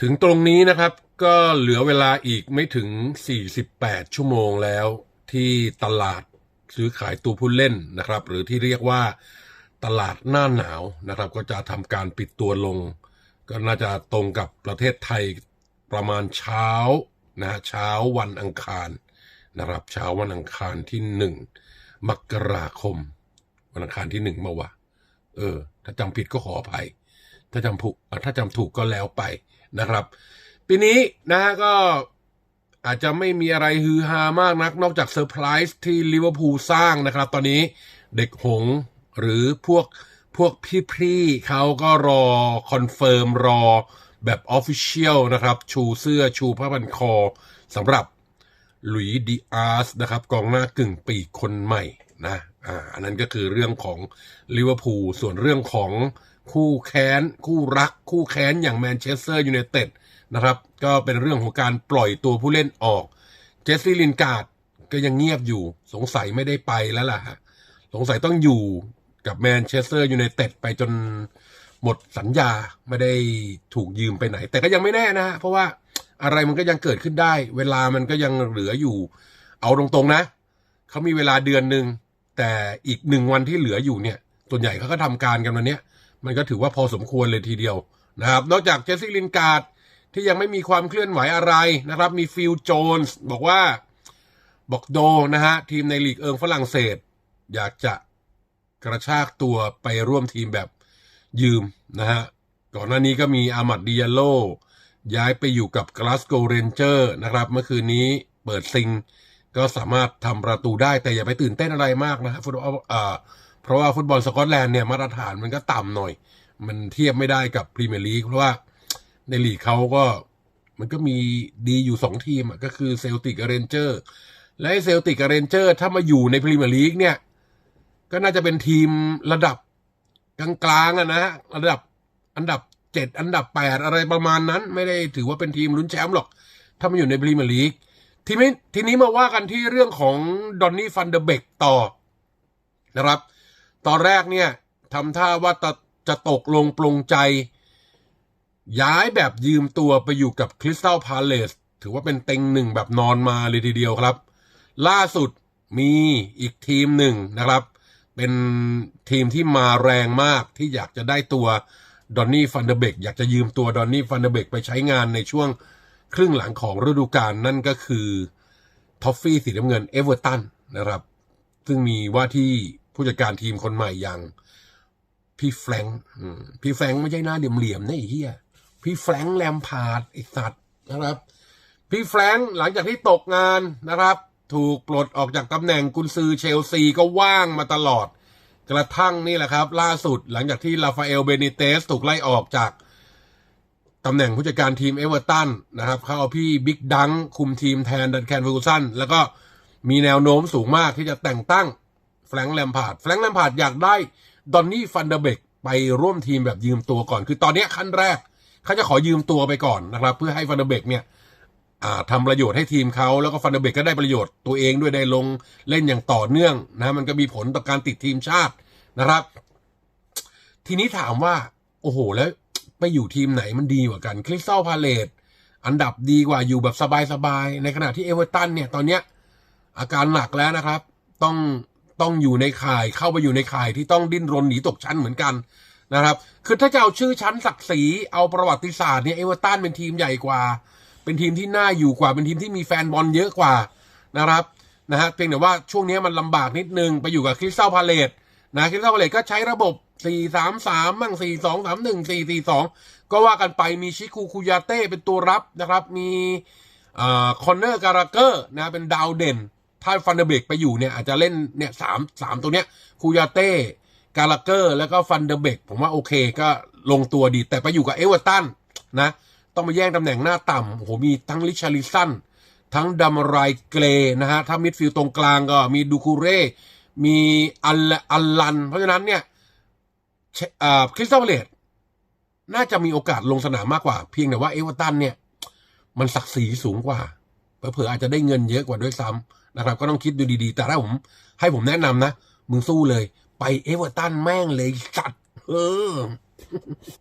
ถึงตรงนี้นะครับก็เหลือเวลาอีกไม่ถึง 48 ชั่วโมงแล้ว ที่ตลาดซื้อขายตัวผู้เล่นนะครับ หรือที่เรียกว่าตลาดหน้าหนาวนะครับ ก็จะทำการปิดตัวลง ก็น่าจะตรงกับประเทศไทยประมาณเช้านะเช้าวันอังคารนะครับ เช้าวันอังคารที่หนึ่งมกราคม วันอังคารที่หนึ่งมาวะเออ ถ้าจำผิดก็ขออภัยถ้าจำถูกถ้าจำถูกก็แล้วไป นะครับ ปีนี้นะฮะก็อาจจะไม่มีอะไรฮือฮามากนัก นอกจากเซอร์ไพรส์ที่ลิเวอร์พูลสร้างนะครับ ตอนนี้เด็กหงส์หรือพวกพวกพี่ๆเขาก็รอคอนเฟิร์มรอแบบออฟฟิเชียลนะครับ ชูเสื้อชูผ้าพันคอสำหรับหลุยดีอาร์สนะครับ กองหน้ากึ่งปีคนใหม่นะอ่าอันนั้นก็คือเรื่องของลิเวอร์พูลส่วนเรื่องของ คู่แค้น คู่รัก คู่แค้นอย่างแมนเชสเตอร์ยูไนเต็ดนะครับก็เป็นเรื่องของการปล่อยตัวผู้เล่นออก เจสซี่ลินการ์ดก็ยังเงียบอยู่สงสัยไม่ได้ไปแล้วล่ะฮะสงสัยต้องอยู่กับแมนเชสเตอร์ยูไนเต็ดไปจนหมดสัญญาไม่ได้ถูกยืมไปไหน แต่ก็ยังไม่แน่นะฮะเพราะว่าอะไรมันก็ยังเกิดขึ้นได้ เวลามันก็ยังเหลืออยู่ เอาตรงๆนะเขามีเวลาเดือนหนึ่งแต่อีกหนึ่งวันที่เหลืออยู่เนี่ย ส่วนใหญ่เขาก็ทำการกันวันเนี้ย มันก็ถือว่าพอสมควรเลยทีเดียวนะครับ นอกจากเจสซี่ลินการ์ดที่ยังไม่มีความเคลื่อนไหวอะไรนะครับ มีฟิลโจนส์บอกว่าบอกโดนะฮะ ทีมในลีกเอิงฝรั่งเศส อยากจะกระชากตัวไปร่วมทีมแบบยืมนะฮะ ก่อนหน้านี้ก็มีอามัดดิยาโล ย้ายไปอยู่กับกลาสโกเรนเจอร์นะครับ เมื่อคืนนี้เปิดซิง ก็สามารถทำประตูได้แต่อย่าไปตื่นเต้นอะไรมากนะฟุตบอลอ่า เพราะว่าฟุตบอลสกอตแลนด์เนี่ยมาตรฐานมันก็ต่ำหน่อย มันเทียบไม่ได้กับพรีเมียร์ลีกเพราะว่าในลีกเขาก็มันก็มีดีอยู่สองทีมอะก็คือเซลติกกับเรนเจอร์และเซลติกกับเรนเจอร์ถ้ามาอยู่ในพรีเมียร์ลีกเนี่ย ก็น่าจะเป็นทีมระดับกลางๆอะนะฮะระดับอันดับเจ็ดอันดับแปดอะไรประมาณนั้น ไม่ได้ถือว่าเป็นทีมลุ้นแชมป์หรอก ถ้ามาอยู่ในพรีเมียร์ลีกทีนี้ทีนี้มาว่ากันที่เรื่องของดอนนี่ฟันเดอร์เบกต่อนะครับ ตอนแรกเนี่ยทำท่าว่าจะจะตกลงปลงใจ ย้ายแบบยืมตัวไปอยู่กับคริสตัลพาเลสถือว่าเป็นเต็งหนึ่งแบบนอนมาเลยทีเดียวครับ ล่าสุดมีอีกทีมหนึ่งนะครับ เป็นทีมที่มาแรงมากที่อยากจะได้ตัวดอนนี่ฟันเดเบกอยากจะยืมตัวดอนนี่ฟันเดเบกไปใช้งานในช่วงครึ่งหลังของฤดูกาลนั่นก็คือท็อฟฟี่สีน้ำเงินเอเวอร์ตันนะครับ ซึ่งมีว่าที่ ผู้จัดการทีมคนใหม่อย่าง พี่แฟรงค์พี่แฟรงค์ไม่ใช่หน้าเหลี่ยมๆนะไอ้เหี้ยพี่แฟรงค์แลมพาดไอ้สัตว์นะครับ พี่แฟรงค์หลังจากที่ตกงานนะครับ ถูกปลดออกจากตำแหน่งกุนซือเชลซีก็ว่างมาตลอด กระทั่งนี่แหละครับ ล่าสุดหลังจากที่ราฟาเอลเบนิเตสถูกไล่ออกจากตำแหน่งผู้จัดการทีมเอเวอร์ตันนะครับ เขาเอาพี่บิ๊กดังคุมทีมแทนดันแคนฟูสันแล้วก็มีแนวโน้มสูงมากที่จะแต่งตั้ง แฟรงค์แลมพาร์ดแฟรงค์แลมพาร์ดอยากได้ดอนนี่ฟันเดเบกไปร่วมทีมแบบยืมตัวก่อน คือตอนนี้ขั้นแรกเขาจะขอยืมตัวไปก่อนนะครับ เพื่อให้ฟันเดเบกเนี่ยอ่าทำประโยชน์ให้ทีมเขาแล้วก็ฟันเดเบกก็ได้ประโยชน์ตัวเองด้วยได้ลงเล่นอย่างต่อเนื่องนะมันก็มีผลต่อการติดทีมชาตินะครับ ทีนี้ถามว่า โอ้โห แล้วไปอยู่ทีมไหนมันดีกว่ากันคริสตัลพาเลตอันดับดีกว่าอยู่แบบสบายๆในขณะที่เอเวอร์ตันเนี่ยตอนเนี้ยอาการหนักแล้วนะครับ ต้อง ต้องอยู่ในข่ายเข้าไปอยู่ในข่ายที่ต้องดิ้นรนหนีตกชั้นเหมือนกันนะครับ คือถ้าจะเอาชื่อชั้นศักดิ์ศรีเอาประวัติศาสตร์เนี่ยเอเวอร์ตันเป็นทีมใหญ่กว่า เป็นทีมที่น่าอยู่กว่าเป็นทีมที่มีแฟนบอลเยอะกว่านะครับนะฮะเพียงแต่ว่าช่วงนี้มันลำบากนิดนึงไปอยู่กับคริสตัลพาเลตนะคริสตัลพาเลตก็ใช้ระบบ 4 3 3มั่ง4 2 3 1 4 4 2 ก็ว่ากันไปมีชิคูคุยาเต้เป็นตัวรับนะครับ มีอ่าคอนเนอร์การาเกอร์นะเป็นดาวเด่น ถ้าฟันเดอร์เบกไปอยู่เนี่ยอาจจะเล่นเนี่ยสามสามตัวเนี้ยคุยาเต้การาเกอร์ แล้วก็ฟันเดอร์เบกผมว่าโอเคก็ลงตัวดี แต่ไปอยู่กับเอเวอร์ตันนะ ต้องมาแย่งตำแหน่งหน้าต่ำโอ้โหมีทั้งลิชาริสันทั้งดัมไรเกรนะฮะ ถ้ามิดฟิลตรงกลางก็มีดูคูเร่ มีอัลอัลลัน เพราะฉะนั้นเนี่ยคริสตัลเลตน่าจะมีโอกาสลงสนามมากกว่า เพียงแต่ว่าเอเวอร์ตันเนี่ย มันศักดิ์ศรีสูงกว่าเผลออาจจะได้เงินเยอะกว่าด้วยซ้ำ นะครับ ก็ต้องคิดดูดีๆ แต่ถ้าผม ให้ผมแนะนำนะ มึงสู้เลย ไปเอเวอร์ตันแม่งเลยสัตว์เออ